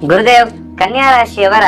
ಗುರುದೇವ್ ಕನ್ಯಾ ರಾಶಿಯವರ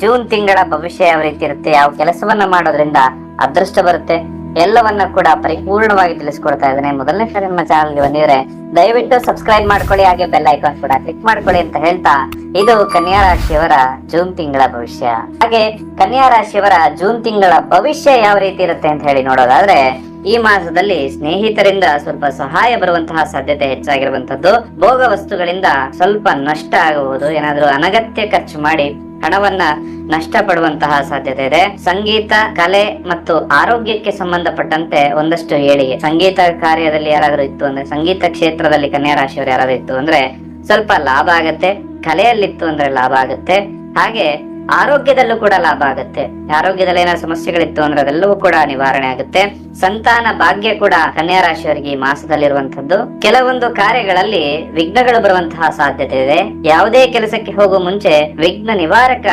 ಜೂನ್ ತಿಂಗಳ ಭವಿಷ್ಯ ಯಾವ ರೀತಿ ಇರುತ್ತೆ? ಯಾವ ಕೆಲಸವನ್ನ ಮಾಡೋದ್ರಿಂದ ಅದೃಷ್ಟ ಬರುತ್ತೆ? ಎಲ್ಲವನ್ನ ಕೂಡ ಪರಿಪೂರ್ಣವಾಗಿ ತಿಳಿಸ್ಕೊಡ್ತಾ ಇದ್ದೇನೆ. ಮೊದಲನೇ ಸರಿ ನಮ್ಮ ಚಾನಲ್ಗೆ ಬಂದಿದ್ರೆ ದಯವಿಟ್ಟು ಸಬ್ಸ್ಕ್ರೈಬ್ ಮಾಡ್ಕೊಳ್ಳಿ, ಹಾಗೆ ಬೆಲ್ ಐಕಾನ್ ಕೂಡ ಕ್ಲಿಕ್ ಮಾಡ್ಕೊಳ್ಳಿ ಅಂತ ಹೇಳ್ತಾ ಇದು ಕನ್ಯಾ ರಾಶಿಯವರ ಜೂನ್ ತಿಂಗಳ ಭವಿಷ್ಯ. ಹಾಗೆ ಕನ್ಯಾ ರಾಶಿಯವರ ಜೂನ್ ತಿಂಗಳ ಭವಿಷ್ಯ ಯಾವ ರೀತಿ ಇರುತ್ತೆ ಅಂತ ಹೇಳಿ ನೋಡೋದಾದ್ರೆ ಈ ಮಾಸದಲ್ಲಿ ಸ್ನೇಹಿತರಿಂದ ಸ್ವಲ್ಪ ಸಹಾಯ ಬರುವಂತಹ ಸಾಧ್ಯತೆ ಹೆಚ್ಚಾಗಿರುವಂತದ್ದು ಭೋಗ ವಸ್ತುಗಳಿಂದ ಸ್ವಲ್ಪ ನಷ್ಟ ಆಗಬಹುದು. ಏನಾದ್ರೂ ಅನಗತ್ಯ ಖರ್ಚು ಮಾಡಿ ಹಣವನ್ನ ನಷ್ಟ ಪಡುವಂತಹ ಸಾಧ್ಯತೆ ಇದೆ. ಸಂಗೀತ, ಕಲೆ ಮತ್ತು ಆರೋಗ್ಯಕ್ಕೆ ಸಂಬಂಧಪಟ್ಟಂತೆ ಒಂದಷ್ಟು ಹೇಳಿಗೆ ಸಂಗೀತ ಕಾರ್ಯದಲ್ಲಿ ಯಾರಾದ್ರೂ ಇತ್ತು ಅಂದ್ರೆ, ಸಂಗೀತ ಕ್ಷೇತ್ರದಲ್ಲಿ ಕನ್ಯಾ ರಾಶಿಯವರು ಯಾರಾದ್ರೂ ಇತ್ತು ಅಂದ್ರೆ ಸ್ವಲ್ಪ ಲಾಭ ಆಗತ್ತೆ. ಕಲೆಯಲ್ಲಿತ್ತು ಅಂದ್ರೆ ಲಾಭ ಆಗತ್ತೆ. ಹಾಗೆ ಆರೋಗ್ಯದಲ್ಲೂ ಕೂಡ ಲಾಭ ಆಗುತ್ತೆ. ಆರೋಗ್ಯದಲ್ಲಿ ಏನಾದ್ರು ಸಮಸ್ಯೆಗಳಿತ್ತು ಅಂದ್ರೆ ಅದೆಲ್ಲವೂ ಕೂಡ ನಿವಾರಣೆ ಆಗುತ್ತೆ. ಸಂತಾನ ಭಾಗ್ಯ ಕೂಡ ಕನ್ಯಾ ರಾಶಿಯವರಿಗೆ ಈ ಮಾಸದಲ್ಲಿರುವಂತದ್ದು ಕೆಲವೊಂದು ಕಾರ್ಯಗಳಲ್ಲಿ ವಿಘ್ನಗಳು ಬರುವಂತಹ ಸಾಧ್ಯತೆ ಇದೆ. ಯಾವುದೇ ಕೆಲಸಕ್ಕೆ ಹೋಗುವ ಮುಂಚೆ ವಿಘ್ನ ನಿವಾರಕ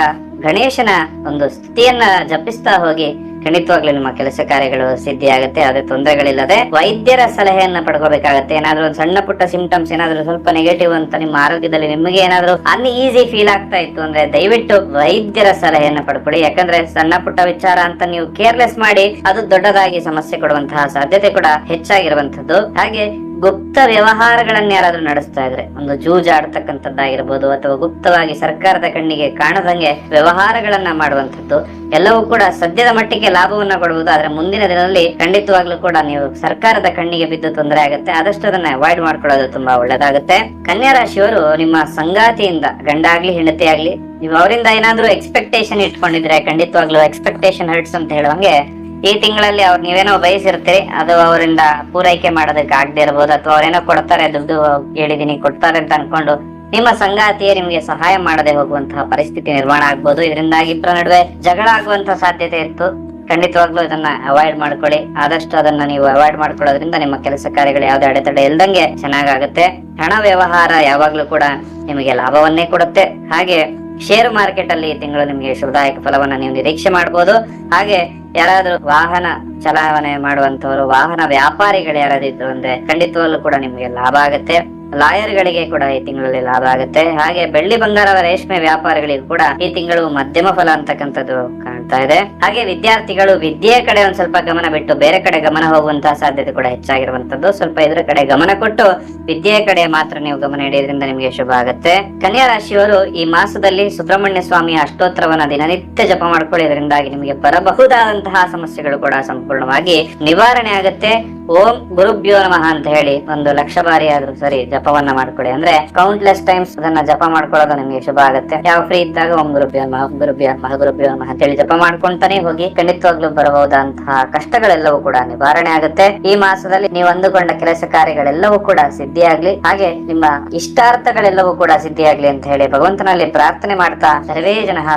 ಗಣೇಶನ ಒಂದು ಸ್ಥಿತಿಯನ್ನ ಜಪಿಸ್ತಾ ಹೋಗಿ ಖಂಡಿತವಾಗ್ಲೂ ನಿಮ್ಮ ಕೆಲಸ ಕಾರ್ಯಗಳು ಸಿದ್ಧಿ ಆಗುತ್ತೆ ಯಾವುದೇ ತೊಂದರೆಗಳಿಲ್ಲದೆ ವೈದ್ಯರ ಸಲಹೆಯನ್ನ ಪಡ್ಕೋಬೇಕಾಗತ್ತೆ ಏನಾದ್ರೂ ಒಂದು ಸಣ್ಣ ಪುಟ್ಟ ಸಿಂಪ್ಟಮ್ಸ್ ಏನಾದ್ರೂ ಸ್ವಲ್ಪ ನೆಗೆಟಿವ್ ಅಂತ ನಿಮ್ಮ ಆರೋಗ್ಯದಲ್ಲಿ ನಿಮಗೆ ಏನಾದ್ರೂ ಅನ್ ಈಸಿ ಫೀಲ್ ಆಗ್ತಾ ಇತ್ತು ಅಂದ್ರೆ ದಯವಿಟ್ಟು ವೈದ್ಯರ ಸಲಹೆಯನ್ನ ಪಡ್ಕೊಳ್ಳಿ. ಯಾಕಂದ್ರೆ ಸಣ್ಣ ಪುಟ್ಟ ವಿಚಾರ ಅಂತ ನೀವು ಕೇರ್ಲೆಸ್ ಮಾಡಿ ಅದು ದೊಡ್ಡದಾಗಿ ಸಮಸ್ಯೆ ಕೊಡುವಂತಹ ಸಾಧ್ಯತೆ ಕೂಡ ಹೆಚ್ಚಾಗಿರುವಂತದ್ದು ಹಾಗೆ ಗುಪ್ತ ವ್ಯವಹಾರಗಳನ್ನ ಯಾರಾದ್ರೂ ನಡೆಸ್ತಾ ಇದ್ರೆ, ಒಂದು ಜೂಜಾಡ್ತಕ್ಕಂಥದ್ದಾಗಿರ್ಬೋದು ಅಥವಾ ಗುಪ್ತವಾಗಿ ಸರ್ಕಾರದ ಕಣ್ಣಿಗೆ ಕಾಣದಂಗೆ ವ್ಯವಹಾರಗಳನ್ನ ಮಾಡುವಂತದ್ದು ಎಲ್ಲವೂ ಕೂಡ ಸದ್ಯದ ಮಟ್ಟಿಗೆ ಲಾಭವನ್ನ ಕೊಡುವುದು ಆದ್ರೆ ಮುಂದಿನ ದಿನದಲ್ಲಿ ಖಂಡಿತವಾಗ್ಲೂ ಕೂಡ ನೀವು ಸರ್ಕಾರದ ಕಣ್ಣಿಗೆ ಬಿದ್ದು ತೊಂದರೆ ಆಗುತ್ತೆ. ಆದಷ್ಟು ಅದನ್ನ ಅವಾಯ್ಡ್ ಮಾಡ್ಕೊಳ್ಳೋದು ತುಂಬಾ ಒಳ್ಳೇದಾಗುತ್ತೆ. ಕನ್ಯಾ ರಾಶಿಯವರು ನಿಮ್ಮ ಸಂಗಾತಿಯಿಂದ, ಗಂಡಾಗ್ಲಿ ಹೆಂಡತಿ ಆಗ್ಲಿ ನೀವು ಅವರಿಂದ ಏನಾದ್ರೂ ಎಕ್ಸ್ಪೆಕ್ಟೇಷನ್ ಇಟ್ಕೊಂಡಿದ್ರೆ ಖಂಡಿತವಾಗ್ಲೂ ಎಕ್ಸ್ಪೆಕ್ಟೇಷನ್ ಹರ್ಟ್ಸ್ ಅಂತ ಹೇಳುವಂಗೆ ಈ ತಿಂಗಳಲ್ಲಿ ಅವ್ರು ನೀವೇನೋ ಬಯಸಿರ್ತೀರಿ, ಅದು ಅವರಿಂದ ಪೂರೈಕೆ ಮಾಡೋದಕ್ಕೆ ಆಗದೆ ಇರಬಹುದು ಅಥವಾ ಅವ್ರೇನೋ ಕೊಡ್ತಾರೆ, ದುಡ್ಡು ಹೇಳಿದೀನಿ ಕೊಡ್ತಾರೆ ಅಂತ ಅನ್ಕೊಂಡು ನಿಮ್ಮ ಸಂಗಾತಿಯೇ ನಿಮ್ಗೆ ಸಹಾಯ ಮಾಡದೆ ಹೋಗುವಂತಹ ಪರಿಸ್ಥಿತಿ ನಿರ್ಮಾಣ ಆಗ್ಬೋದು. ಇದರಿಂದಾಗಿ ಇಬ್ಬರ ನಡುವೆ ಜಗಳ ಆಗುವಂತಹ ಸಾಧ್ಯತೆ ಇತ್ತು. ಖಂಡಿತವಾಗ್ಲೂ ಇದನ್ನ ಅವಾಯ್ಡ್ ಮಾಡ್ಕೊಳ್ಳಿ. ಆದಷ್ಟು ಅದನ್ನ ನೀವು ಅವಾಯ್ಡ್ ಮಾಡ್ಕೊಳ್ಳೋದ್ರಿಂದ ನಿಮ್ಮ ಕೆಲಸ ಕಾರ್ಯಗಳು ಯಾವ್ದೇ ಅಡೆತಡೆ ಇಲ್ದಂಗೆ ಚೆನ್ನಾಗಾಗುತ್ತೆ. ಹಣ ವ್ಯವಹಾರ ಯಾವಾಗ್ಲೂ ಕೂಡ ನಿಮಗೆ ಲಾಭವನ್ನೇ ಕೊಡುತ್ತೆ. ಹಾಗೆ ಶೇರು ಮಾರ್ಕೆಟ್ ಅಲ್ಲಿ ಈ ತಿಂಗಳು ನಿಮಗೆ ಶುಭದಾಯಕ ಫಲವನ್ನ ನೀವು ನಿರೀಕ್ಷೆ ಮಾಡಬಹುದು ಹಾಗೆ ಯಾರಾದ್ರೂ ವಾಹನ ಚಲಾವಣೆ ಮಾಡುವಂತವರು ವಾಹನ ವ್ಯಾಪಾರಿಗಳು ಯಾರಾದ್ರೂ ಇದ್ರು ಅಂದ್ರೆ ಖಂಡಿತವಾಗ್ಲೂ ಕೂಡ ನಿಮ್ಗೆ ಲಾಭ ಆಗುತ್ತೆ. ಲಾಯರ್ ಗಳಿಗೆ ಕೂಡ ಈ ತಿಂಗಳಲ್ಲಿ ಲಾಭ ಆಗುತ್ತೆ ಹಾಗೆ ಬೆಳ್ಳಿ ಬಂಗಾರದ ರೇಷ್ಮೆ ವ್ಯಾಪಾರಿಗಳಿಗೂ ಕೂಡ ಈ ತಿಂಗಳು ಮಧ್ಯಮ ಫಲ ಅಂತಕ್ಕಂಥದ್ದು ಕಾಣ್ತಾ ಇದೆ. ಹಾಗೆ ವಿದ್ಯಾರ್ಥಿಗಳು ವಿದ್ಯೆಯ ಕಡೆ ಒಂದ್ ಸ್ವಲ್ಪ ಗಮನ ಬಿಟ್ಟು ಬೇರೆ ಕಡೆ ಗಮನ ಹೋಗುವಂತಹ ಸಾಧ್ಯತೆ ಕೂಡ ಹೆಚ್ಚಾಗಿರುವಂತದ್ದು ಸ್ವಲ್ಪ ಇದ್ರ ಕಡೆ ಗಮನ ಕೊಟ್ಟು ವಿದ್ಯೆಯ ಕಡೆ ಮಾತ್ರ ನೀವು ಗಮನ ಇಡೋದ್ರಿಂದ ನಿಮಗೆ ಶುಭ ಆಗುತ್ತೆ. ಕನ್ಯಾ ರಾಶಿಯವರು ಈ ಮಾಸದಲ್ಲಿ ಸುಬ್ರಹ್ಮಣ್ಯ ಸ್ವಾಮಿಯ ಅಷ್ಟೋತ್ತರವನ್ನ ದಿನನಿತ್ಯ ಜಪ ಮಾಡ್ಕೊಳ್ಳೋದ್ರಿಂದಾಗಿ ನಿಮಗೆ ಬರಬಹುದಾದಂತಹ ಸಮಸ್ಯೆಗಳು ಕೂಡ ಸಂಪೂರ್ಣವಾಗಿ ನಿವಾರಣೆ ಆಗುತ್ತೆ. ಓಂ ಗುರುಭ್ಯೋ ನಮಃ ಅಂತ ಹೇಳಿ ಒಂದು ಲಕ್ಷ ಬಾರಿ ಆದ್ರೂ ಸರಿ ಜಪವನ್ನ ಮಾಡ್ಕೊಳ್ಳಿ ಅಂದ್ರೆ ಕೌಂಟ್ಲೆಸ್ ಟೈಮ್ಸ್ ಅದನ್ನ ಜಪ ಮಾಡ್ಕೊಳ್ಳೋದು ನಿಮಗೆ ಶುಭ ಆಗುತ್ತೆ. ಯಾವ ಫ್ರೀ ಇದ್ದಾಗ ಓಂ ಗುರುಭ್ಯ ನಮಃ ರೂಪಾಯಿ ಗುರುಭ್ಯೋ ನಮಃ ಗುರುಭ್ಯೋ ನಮಃ ಅಂತ ಹೇಳಿ ಜಪ ಮಾಡ್ಕೊಂತಾನೆ ಹೋಗಿ ಖಂಡಿತವಾಗ್ಲೂ ಬರಬಹುದಂತಹ ಕಷ್ಟಗಳೆಲ್ಲವೂ ಕೂಡ ನಿವಾರಣೆ ಆಗುತ್ತೆ. ಈ ಮಾಸದಲ್ಲಿ ನೀವು ಅಂದುಕೊಂಡ ಕೆಲಸ ಕಾರ್ಯಗಳೆಲ್ಲವೂ ಕೂಡ ಸಿದ್ಧಿಯಾಗ್ಲಿ. ಹಾಗೆ ನಿಮ್ಮ ಇಷ್ಟಾರ್ಥಗಳೆಲ್ಲವೂ ಕೂಡ ಸಿದ್ಧಿಯಾಗ್ಲಿ ಅಂತ ಹೇಳಿ ಭಗವಂತನಲ್ಲಿ ಪ್ರಾರ್ಥನೆ ಮಾಡ್ತಾ ಸರ್ವೇ ಜನ